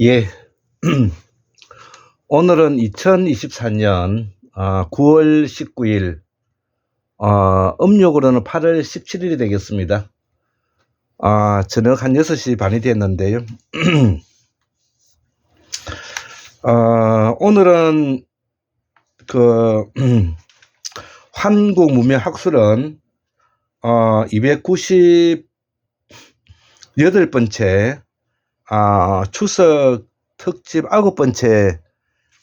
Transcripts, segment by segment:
예. 오늘은 2024년 9월 19일, 어, 음력으로는 8월 17일이 되겠습니다. 아, 저녁 한 6시 반이 됐는데요. 어, 오늘은 그 한국 문명 학술은 어, 298번째 아, 추석 특집 아홉 번째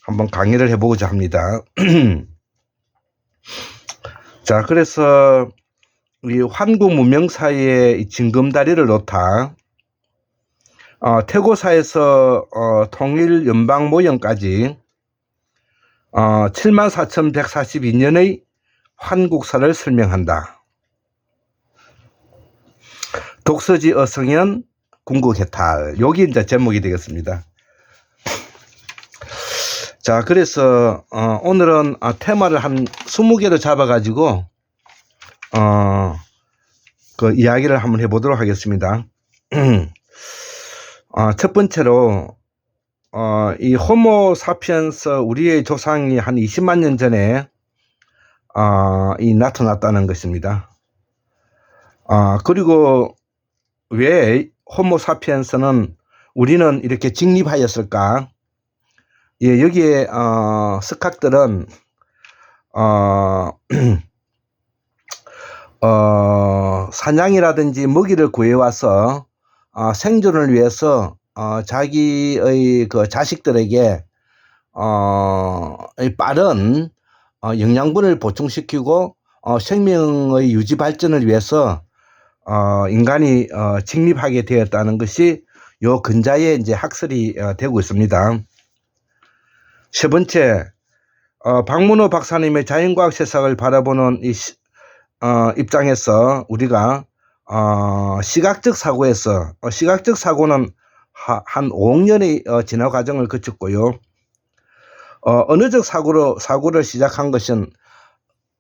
한번 강의를 해보고자 합니다. 자, 그래서 이 한국 문명사의 이 징검다리를 놓다 어, 태고사에서 어, 통일 연방 모형까지 어, 74,142년의 한국사를 설명한다. 독서지 어성현 궁극 해탈. 여기 이제 제목이 되겠습니다. 자, 그래서 어, 오늘은 어, 테마를 한 20개로 잡아가지고 어, 그 이야기를 한번 해보도록 하겠습니다. 어, 첫 번째로 어, 이 호모 사피엔스 우리의 조상이 한 20만 년 전에 어, 이 나타났다는 것입니다. 어, 그리고 왜 호모 사피엔스는 우리는 이렇게 직립하였을까? 예, 여기에 어, 석학들은 어, 어, 사냥이라든지 먹이를 구해와서 어, 생존을 위해서 어, 자기의 그 자식들에게 어, 이 빠른 어, 영양분을 보충시키고 어, 생명의 유지 발전을 위해서 어, 인간이 어, 직립하게 되었다는 것이 요 근자에 이제 학설이 어, 되고 있습니다. 세 번째, 어, 박문호 박사님의 자연과학 세상을 바라보는 이 시, 어, 입장에서 우리가 어, 시각적 사고에서 어, 시각적 사고는 하, 한 5억 년의 어, 진화 과정을 거쳤고요. 어, 언어적 사고로 사고를 시작한 것은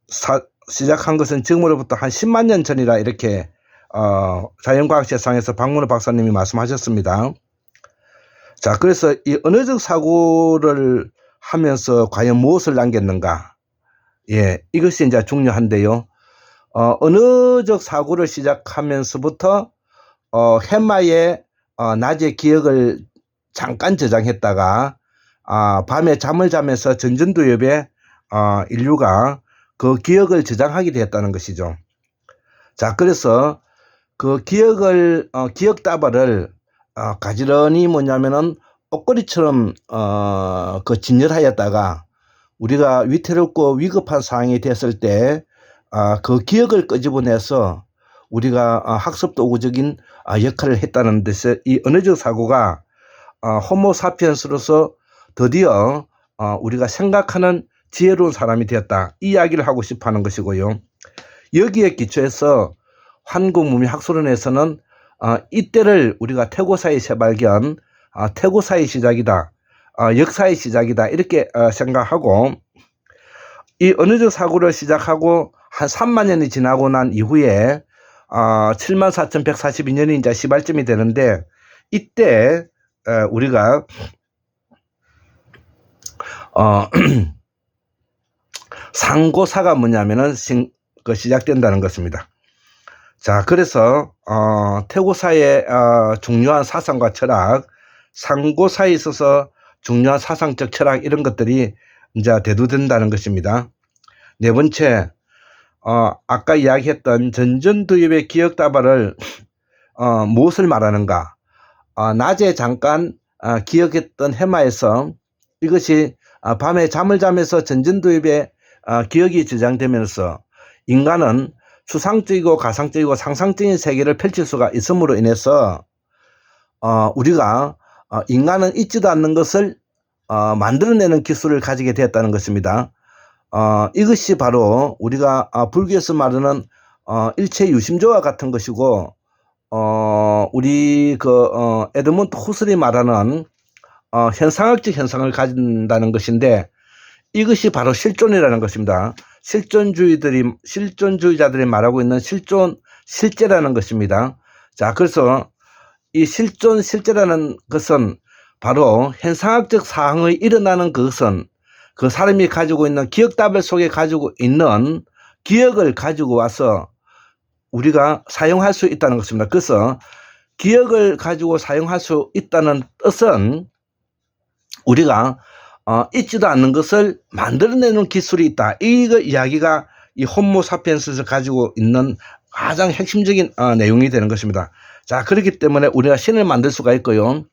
사, 시작한 것은 지금으로부터 한 10만 년 전이라 이렇게 어, 자연과학 세상에서 박문호 박사님이 말씀하셨습니다. 자, 그래서 이 언어적 사고를 하면서 과연 무엇을 남겼는가? 예, 이것이 이제 중요한데요. 어, 언어적 사고를 시작하면서부터 어, 해마에 어, 낮에 기억을 잠깐 저장했다가 아, 밤에 잠을 자면서 전전두엽에 어, 인류가 그 기억을 저장하게 되었다는 것이죠. 자, 그래서 그 기억을 어, 기억 다발을 어, 가지런히 뭐냐면은 옷걸이처럼 어, 그 진열하였다가 우리가 위태롭고 위급한 상황이 됐을 때 아, 그 기억을 끄집어내서 우리가 아, 학습 도구적인 아, 역할을 했다는 데서 이 언어적 사고가 아, 호모 사피엔스로서 드디어 어, 우리가 생각하는 지혜로운 사람이 되었다. 이 이야기를 하고 싶어 하는 것이고요. 여기에 기초해서 한국문명학술원에서는 어, 이때를 우리가 태고사의 재발견, 어, 태고사의 시작이다, 어, 역사의 시작이다 이렇게 어, 생각하고 이 언어적 사고를 시작하고 한 3만 년이 지나고 난 이후에 어, 74,142년이 이제 시발점이 되는데 이때 어, 우리가 어, 상고사가 뭐냐면은 신, 그 시작된다는 것입니다. 자, 그래서 어, 태고사의 어, 중요한 사상과 철학, 상고사에 있어서 중요한 사상적 철학 이런 것들이 이제 대두된다는 것입니다. 네 번째, 어, 아까 이야기했던 전전두엽의 기억 다발을 어, 무엇을 말하는가? 어, 낮에 잠깐 어, 기억했던 해마에서 이것이 어, 밤에 잠을 자면서 전전두엽에 어, 기억이 저장되면서 인간은 추상적이고 가상적이고 상상적인 세계를 펼칠 수가 있음으로 인해서 어, 우리가 어, 인간은 있지도 않는 것을 어, 만들어내는 기술을 가지게 되었다는 것입니다. 어, 이것이 바로 우리가 어, 불교에서 말하는 어, 일체 유심조와 같은 것이고 어, 우리 그 어, 에드먼트 후슬이 말하는 어, 현상학적 현상을 가진다는 것인데 이것이 바로 실존이라는 것입니다. 실존주의들이 실존주의자들이 말하고 있는 실존 실제라는 것입니다. 자, 그래서 이 실존 실제라는 것은 바로 현상학적 사항의 일어나는 그것은 그 사람이 가지고 있는 기억답을 속에 가지고 있는 기억을 가지고 와서 우리가 사용할 수 있다는 것입니다. 그래서 기억을 가지고 사용할 수 있다는 뜻은 우리가 어, 있지도 않는 것을 만들어내는 기술이 있다. 이거 이야기가 이 홈모 사피엔스에서 가지고 있는 가장 핵심적인 어, 내용이 되는 것입니다. 자, 그렇기 때문에 우리가 신을 만들 수가 있고요.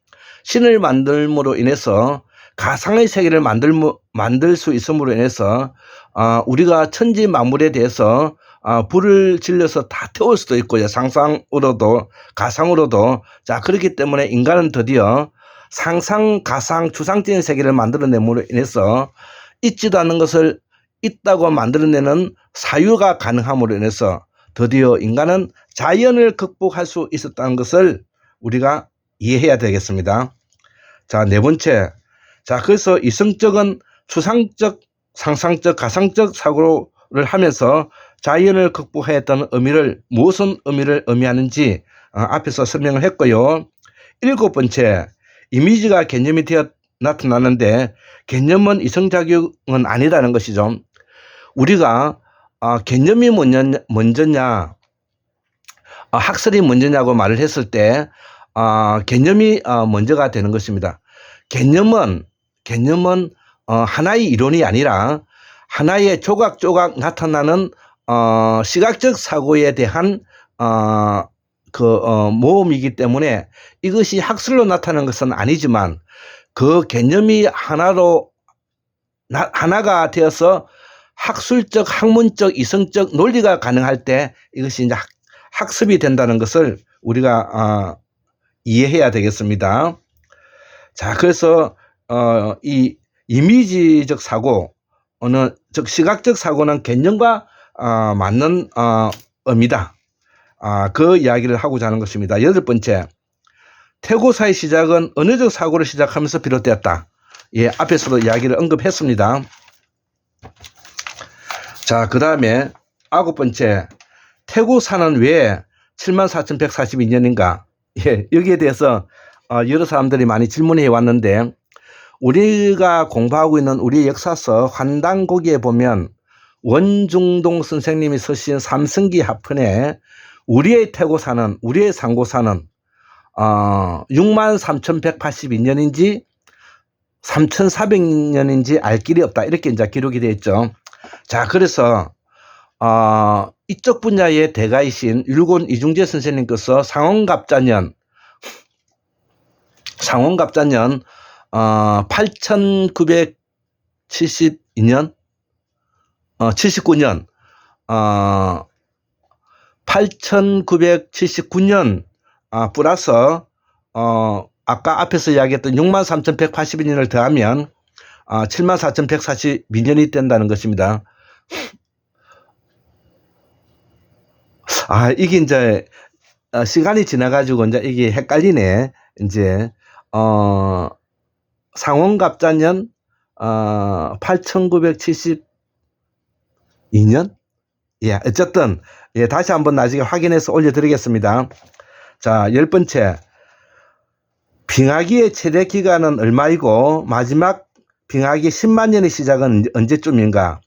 신을 만들므로 인해서 가상의 세계를 만들, 만들 수 있음으로 인해서 어, 우리가 천지 만물에 대해서 어, 불을 질려서 다 태울 수도 있고요. 상상으로도 가상으로도 자 그렇기 때문에 인간은 드디어 상상 가상 추상적인 세계를 만들어냄으로 인해서 있지도 않는 것을 있다고 만들어내는 사유가 가능함으로 인해서 드디어 인간은 자연을 극복할 수 있었다는 것을 우리가 이해해야 되겠습니다. 자, 네 번째. 자, 그래서 이성적은 추상적, 상상적, 가상적 사고를 하면서 자연을 극복하였다는 의미를 무슨 의미를 의미하는지 어, 앞에서 설명을 했고요. 일곱 번째, 이미지가 개념이 되어 나타나는데 개념은 이성작용은 아니라는 것이죠. 우리가 어, 개념이 먼저, 먼저냐, 어, 학설이 먼저냐고 말을 했을 때 어, 개념이 어, 먼저가 되는 것입니다. 개념은 개념은 어, 하나의 이론이 아니라 하나의 조각조각 나타나는 어, 시각적 사고에 대한 어, 그 어, 모험이기 때문에 이것이 학술로 나타나는 것은 아니지만 그 개념이 하나로 나, 하나가 되어서 학술적, 학문적, 이성적 논리가 가능할 때 이것이 이제 학, 학습이 된다는 것을 우리가 어, 이해해야 되겠습니다. 자, 그래서 어, 이 이미지적 사고, 어느 즉 시각적 사고는 개념과 어, 맞는 어, 의미다. 아, 그 이야기를 하고자 하는 것입니다. 여덟 번째, 태고사의 시작은 언어적 사고를 시작하면서 비롯되었다. 예, 앞에서도 이야기를 언급했습니다. 자, 그 다음에 아홉 번째, 태고사는 왜 74,142년인가? 예, 여기에 대해서 어, 여러 사람들이 많이 질문해 왔는데, 우리가 공부하고 있는 우리 역사서 환단고기에 보면 원중동 선생님이 쓰신 삼성기 합헌에 우리의 태고사는, 우리의 상고사는 어, 63,182년인지 3,400년인지 알 길이 없다. 이렇게 이제 기록이 되어 있죠. 자, 그래서 어, 이쪽 분야의 대가이신 율곤 이중재 선생님께서 상원갑자년 상원갑자년 어, 8,972년 어, 79년 어, 8,979년 아, 플러스 어, 아까 앞에서 이야기했던 63,182년을 더하면 아, 74,142년이 된다는 것입니다. 아, 이게 이제 어, 시간이 지나가지고 이제 이게 헷갈리네. 이제 어, 상원갑자년 어, 8,972년 예, 어쨌든 예, 다시 한번 나중에 확인해서 올려드리겠습니다. 자, 열 번째. 빙하기의 최대 기간은 얼마이고 마지막 빙하기 10만 년의 시작은 언제쯤인가?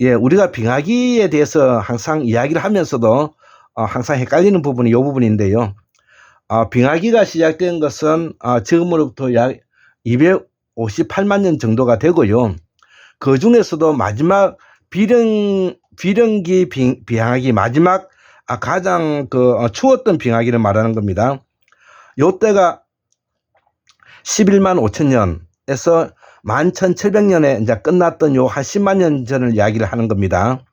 예, 우리가 빙하기에 대해서 항상 이야기를 하면서도 어, 항상 헷갈리는 부분이 이 부분인데요. 어, 빙하기가 시작된 것은 어, 지금으로부터 약 258만 년 정도가 되고요. 그 중에서도 마지막 비령 비령기 빙, 빙하기 마지막 아, 가장 그 어, 추웠던 빙하기를 말하는 겁니다. 요때가 11만 5천 년에서 11,700년에 이제 끝났던 요 한 10만 년 전을 이야기를 하는 겁니다.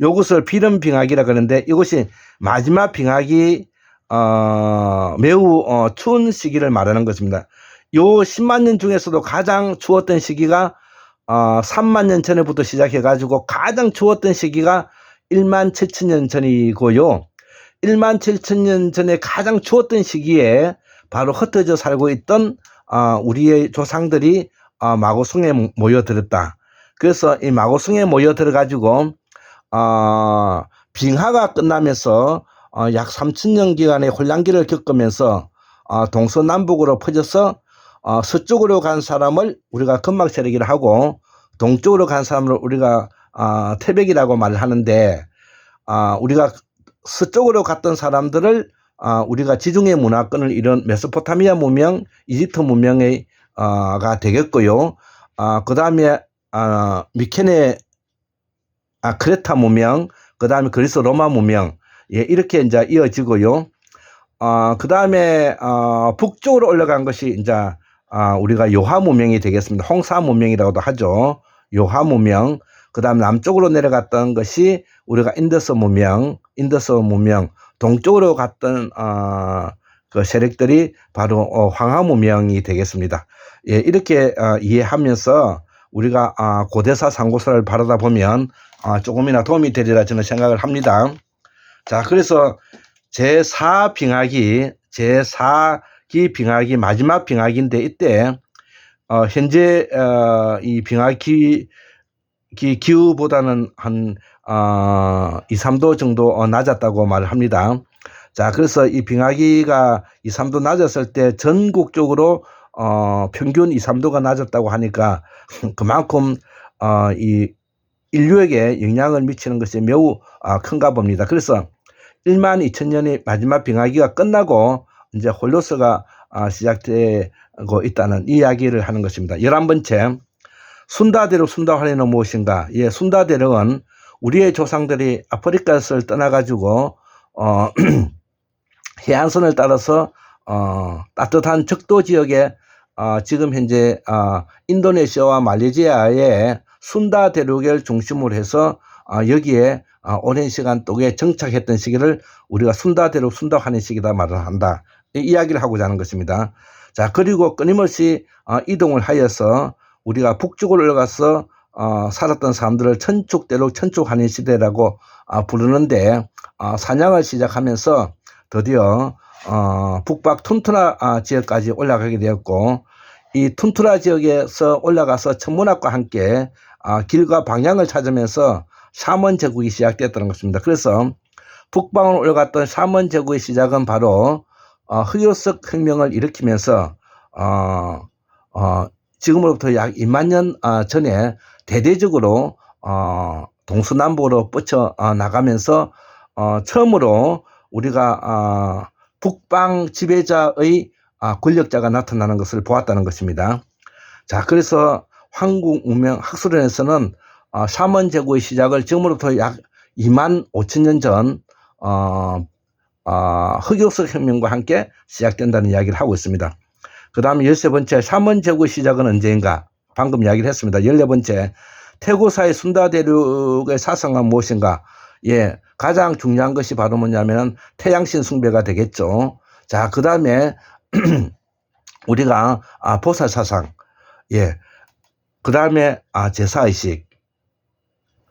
요것을 비름 빙하기라 그러는데 이것이 마지막 빙하기 어, 매우 어, 추운 시기를 말하는 것입니다. 요 10만 년 중에서도 가장 추웠던 시기가 어, 3만 년 전에부터 시작해 가지고 가장 추웠던 시기가 1만 7천 년 전이고요. 1만 7천 년 전에 가장 추웠던 시기에 바로 흩어져 살고 있던 어, 우리의 조상들이 어, 마고성에 모여들었다. 그래서 이 마고성에 모여들어 가지고 어, 빙하가 끝나면서 어, 약 3천 년 기간의 혼란기를 겪으면서 어, 동서남북으로 퍼져서 어, 서쪽으로 간 사람을 우리가 금막 세력이라 하고 동쪽으로 간 사람을 우리가 아, 태백이라고 말을 하는데 아, 우리가 서쪽으로 갔던 사람들을 아, 우리가 지중해 문화권을 이룬 메소포타미아 문명, 이집트 문명의 아, 가 되겠고요. 아, 그다음에 아, 미케네 아, 크레타 문명, 그다음에 그리스 로마 문명 예, 이렇게 이제 이어지고요. 아, 그다음에 어, 북쪽으로 올라간 것이 이제 아, 우리가 요하 문명이 되겠습니다. 홍사 문명이라고도 하죠. 요하 문명. 그다음 남쪽으로 내려갔던 것이 우리가 인더스 문명, 인더스 문명. 동쪽으로 갔던 어, 그 세력들이 바로 어, 황하 문명이 되겠습니다. 예, 이렇게 어, 이해하면서 우리가 아, 고대사 상고서를 바라다 보면 아, 조금이나 도움이 되리라 저는 생각을 합니다. 자, 그래서 제4 빙하기, 제4 기 빙하기 마지막 빙하기인데 이때 어, 현재 어, 이 빙하기 기, 기후보다는 한 어, 2, 3도 정도 어, 낮았다고 말을 합니다. 자, 그래서 이 빙하기가 2, 3도 낮았을 때 전국적으로 어, 평균 2, 3도가 낮았다고 하니까 그만큼 어, 이 인류에게 영향을 미치는 것이 매우 어, 큰가 봅니다. 그래서 1만 2천 년의 마지막 빙하기가 끝나고 이제 홀로스가 아, 시작되고 있다는 이야기를 하는 것입니다. 11번째, 순다대륙 순다환해는 무엇인가? 예, 순다대륙은 우리의 조상들이 아프리카를 떠나가지고, 어, 해안선을 따라서, 어, 따뜻한 적도 지역에, 어, 지금 현재, 어, 인도네시아와 말레이시아의 순다 대륙을 중심으로 해서, 어, 여기에 어, 오랜 시간 동안 정착했던 시기를 우리가 순다대로 순다하는 시기다 말을 한다. 이 이야기를 하고자 하는 것입니다. 자, 그리고 끊임없이 어, 이동을 하여서 우리가 북쪽으로 올라가서 어, 살았던 사람들을 천축대로 천축하는 시대라고 어, 부르는데 어, 사냥을 시작하면서 드디어 어, 북박 툰투라 아, 지역까지 올라가게 되었고 이 툰투라 지역에서 올라가서 천문학과 함께 아, 길과 방향을 찾으면서 사먼 제국이 시작됐다는 것입니다. 그래서 북방으로 올라갔던 사먼 제국의 시작은 바로 어, 흑요석 혁명을 일으키면서 어, 어, 지금으로부터 약 2만 년 어, 전에 대대적으로 어, 동서남북으로 뻗쳐 어, 나가면서 어, 처음으로 우리가 어, 북방 지배자의 아, 권력자가 나타나는 것을 보았다는 것입니다. 자, 그래서 문명 학술원에서는 어, 사먼 제국의 시작을 지금으로부터 약 2만 5천 년 전, 어, 어, 흑역석 혁명과 함께 시작된다는 이야기를 하고 있습니다. 그 다음에 열세 번째, 사먼 제국의 시작은 언제인가? 방금 이야기를 했습니다. 열네 번째, 태고사의 순다 대륙의 사상은 무엇인가? 예, 가장 중요한 것이 바로 뭐냐면 태양신 숭배가 되겠죠. 자, 그 다음에 우리가 아, 보살 사상, 예, 그 다음에 아, 제사의식,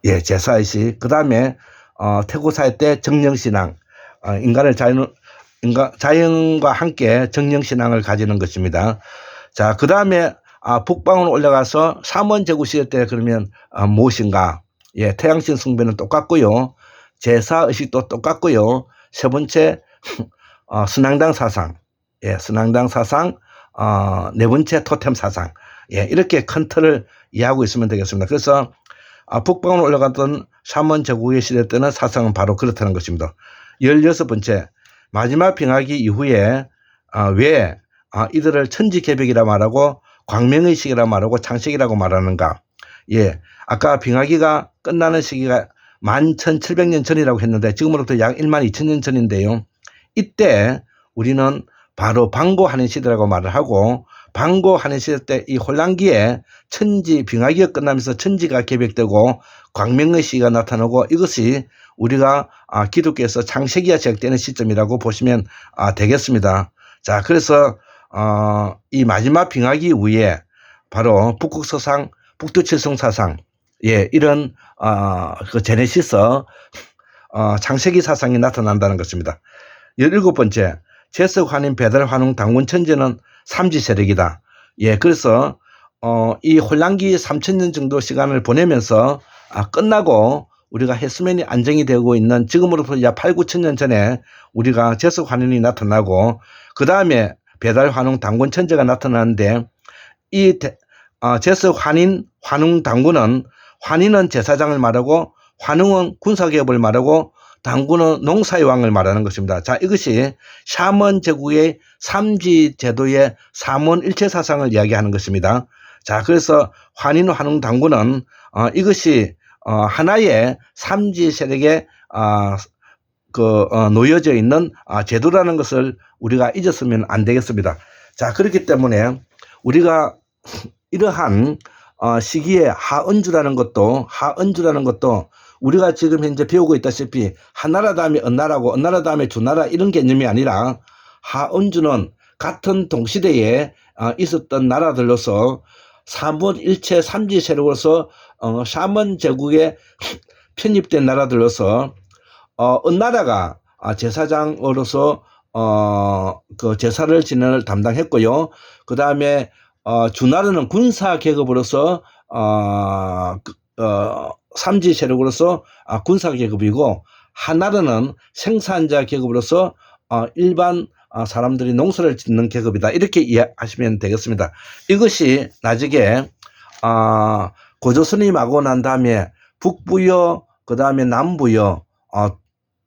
예, 제사의식. 그 다음에, 어, 태고사회 때 정령신앙, 어, 인간을 자연, 인간, 자연과 함께 정령신앙을 가지는 것입니다. 자, 그 다음에, 아, 북방으로 올라가서 삼원제국 시대 때 그러면, 아, 무엇인가? 예, 태양신 숭배는 똑같고요. 제사의식도 똑같고요. 세 번째, 어, 순항당 사상. 예, 순항당 사상. 어, 네 번째 토템 사상. 예, 이렇게 큰 틀을 이해하고 있으면 되겠습니다. 그래서 아, 북방으로 올라갔던 삼원 제국의 시대 때는 사상은 바로 그렇다는 것입니다. 16번째, 마지막 빙하기 이후에 아, 왜 아, 이들을 천지개벽이라 말하고 광명의식이라 말하고 창식이라고 말하는가? 예, 아까 빙하기가 끝나는 시기가 11,700년 전이라고 했는데 지금으로부터 약 1만 2천년 전인데요. 이때 우리는 바로 방고하는 시대라고 말을 하고 방고하는 시대 때 이 혼란기에 천지 빙하기가 끝나면서 천지가 개벽되고 광명의 시가 나타나고 이것이 우리가 아, 기독교에서 창세기가 시작되는 시점이라고 보시면 아, 되겠습니다. 자, 그래서 어, 이 마지막 빙하기 이후에 바로 북극 서상, 북두 칠성 사상, 예, 이런 어, 그 제네시스 어, 창세기 사상이 나타난다는 것입니다. 17번째, 제석 환인 배달 환웅 당군 천재는 삼지 세력이다. 예, 그래서 어, 이 혼란기 3천년 정도 시간을 보내면서 아, 끝나고 우리가 해수면이 안정이 되고 있는 지금으로부터 약 8, 9천 년 전에 우리가 제석 환인이 나타나고 그 다음에 배달 환웅 당군 천재가 나타나는데 이 대- 어, 제스 환인 환웅 당군은 환인은 제사장을 말하고 환웅은 군사개업을 말하고 당군은 농사의 왕을 말하는 것입니다. 자, 이것이 샤먼 제국의 삼지 제도의 삼원 일체 사상을 이야기하는 것입니다. 자, 그래서 환인 환웅 당군은 어, 이것이 어, 하나의 삼지 세력에 어, 그 어, 놓여져 있는 아, 제도라는 것을 우리가 잊었으면 안 되겠습니다. 자, 그렇기 때문에 우리가 이러한 어, 시기에 하은주라는 것도 하은주라는 것도 우리가 지금 현재 배우고 있다시피 한나라 다음에 은나라고 은나라 다음에 주나라 이런 개념이 아니라 하은주는 같은 동시대에 어, 있었던 나라들로서 삼원일체 삼지 세력으로서 어, 샤먼 제국에 편입된 나라들로서 어, 은나라가 아, 제사장으로서 어, 그 제사를 진행을 담당했고요. 그 다음에 어, 주나라는 군사 계급으로서 어, 그, 어, 삼지 세력으로서 아, 군사 계급이고 한나라는 생산자 계급으로서 어, 일반 어, 사람들이 농사를 짓는 계급이다. 이렇게 이해하시면 되겠습니다. 이것이 나중에 어, 고조 스님하고 난 다음에 북부여, 그 다음에 남부여, 어,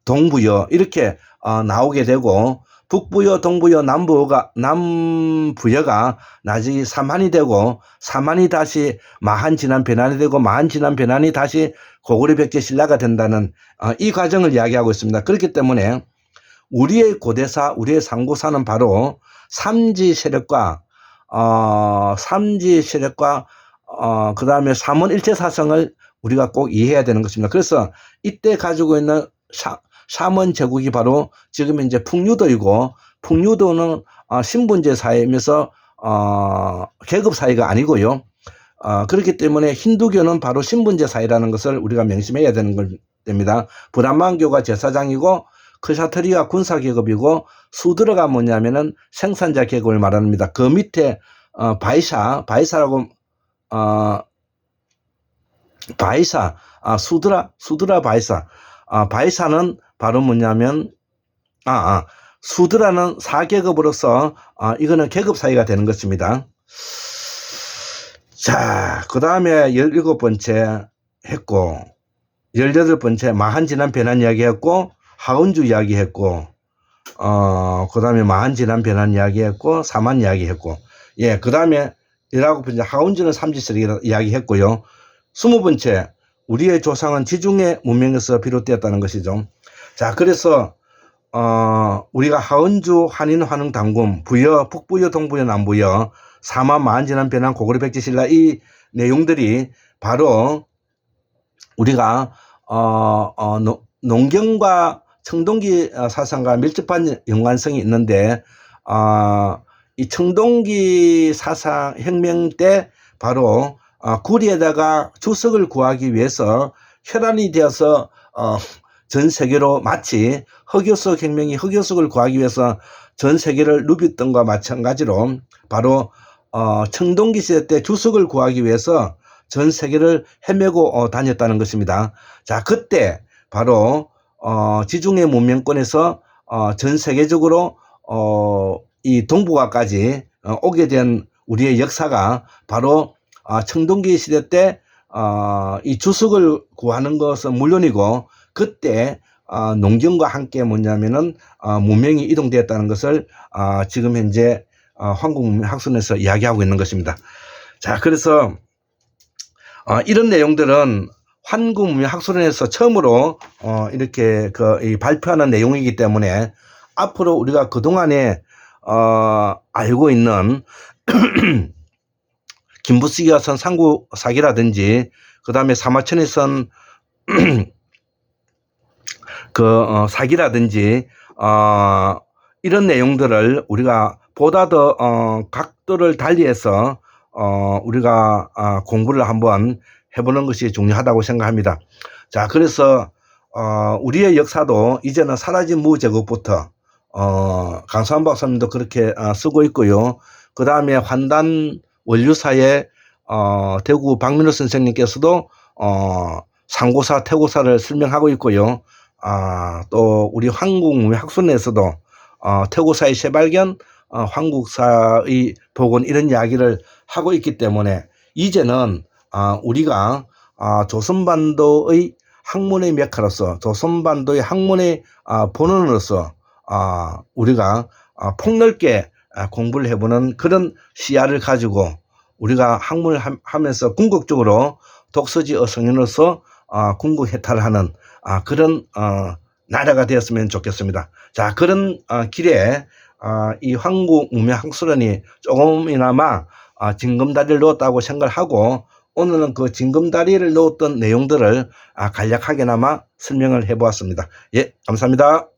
동부여 이렇게 어, 나오게 되고 북부여, 동부여, 남부가 남부여가 나중에 삼한이 되고 삼한이 다시 마한 진한 변환이 되고 마한 진한 변환이 다시 고구려 백제 신라가 된다는 어, 이 과정을 이야기하고 있습니다. 그렇기 때문에 우리의 고대사, 우리의 상고사는 바로 삼지 세력과 어, 삼지 세력과 어, 그 다음에 삼원 일체 사상을 우리가 꼭 이해해야 되는 것입니다. 그래서 이때 가지고 있는 샤, 샤먼 제국이 바로 지금 이제 풍류도이고 풍류도는 어, 신분제 사회면서 어, 계급 사회가 아니고요. 어, 그렇기 때문에 힌두교는 바로 신분제 사회라는 것을 우리가 명심해야 되는 걸 됩니다. 브라만교가 제사장이고 크샤트리가 군사 계급이고 수드르가 뭐냐면은 생산자 계급을 말합니다. 그 밑에 어, 바이샤, 바이사라고 어, 바이사, 아, 수드라, 수드라 바이사. 아, 바이사는 바로 뭐냐면, 아, 아, 수드라는 사계급으로서, 아, 이거는 계급 사이가 되는 것입니다. 자, 그 다음에 열일곱 번째 했고, 열여덟 번째 마한진한 변한 이야기 했고, 하은주 이야기 했고, 어, 그 다음에 마한진한 변한 이야기 했고, 사만 이야기 했고, 예, 그 다음에 열아홉 번째 하은주는 삼지설이 이야기 했고요. 스무 번째, 우리의 조상은 지중해 문명에서 비롯되었다는 것이죠. 자, 그래서, 어, 우리가 하은주, 한인, 환흥, 당군, 부여, 북부여, 동부여, 남부여, 사만, 만진한, 변한, 고구려, 백제, 신라 이 내용들이 바로 우리가, 어, 어, 노- 농경과 청동기 어, 사상과 밀접한 연관성이 있는데, 어, 이 청동기 사상 혁명 때 바로 어, 구리에다가 주석을 구하기 위해서 혈안이 되어서 어, 전 세계로 마치 흑요석 혁명이 흑요석을 구하기 위해서 전 세계를 누볐던 것과 마찬가지로 바로 어, 청동기 시대 때 주석을 구하기 위해서 전 세계를 헤매고 어, 다녔다는 것입니다. 자, 그때 바로 어, 지중해 문명권에서 어, 전 세계적으로 어, 이 동북아까지 어, 오게 된 우리의 역사가 바로 아, 청동기 시대 때, 어, 이 주석을 구하는 것은 물론이고, 그때, 어, 농경과 함께 뭐냐면은, 어, 문명이 이동되었다는 것을, 어, 지금 현재, 어, 한국문명학술에서 이야기하고 있는 것입니다. 자, 그래서, 어, 이런 내용들은 한국문명학술원에서 처음으로, 어, 이렇게 그, 이 발표하는 내용이기 때문에, 앞으로 우리가 그동안에, 어, 알고 있는, 김부스기가 선 상구 사기라든지 그 다음에 사마천에선 그 어, 사기라든지 어, 이런 내용들을 우리가 보다 더 어, 각도를 달리해서 어, 우리가 어, 공부를 한번 해보는 것이 중요하다고 생각합니다. 자, 그래서 어, 우리의 역사도 이제는 사라진 무제국부터 어, 강수한 박사님도 그렇게 어, 쓰고 있고요. 그 다음에 환단 원류사의 어, 대구 박민호 선생님께서도 어, 상고사, 태고사를 설명하고 있고요. 아, 또 우리 한국문학순에서도 어, 태고사의 재발견, 어, 황국사의 복원 이런 이야기를 하고 있기 때문에 이제는 아, 우리가 아, 조선반도의 학문의 메카로서 조선반도의 학문의 아, 본원으로서 아, 우리가 아, 폭넓게 아, 공부를 해보는 그런 시야를 가지고 우리가 학문을 함- 하면서 궁극적으로 독서지 어성인으로서 아, 궁극 해탈하는 아, 그런 어, 나라가 되었으면 좋겠습니다. 자 그런 어, 길에 아, 이 황국 무명 학술원이 조금이나마 아, 징검다리를 넣었다고 생각을 하고 오늘은 그 징검다리를 넣었던 내용들을 아, 간략하게나마 설명을 해보았습니다. 예, 감사합니다.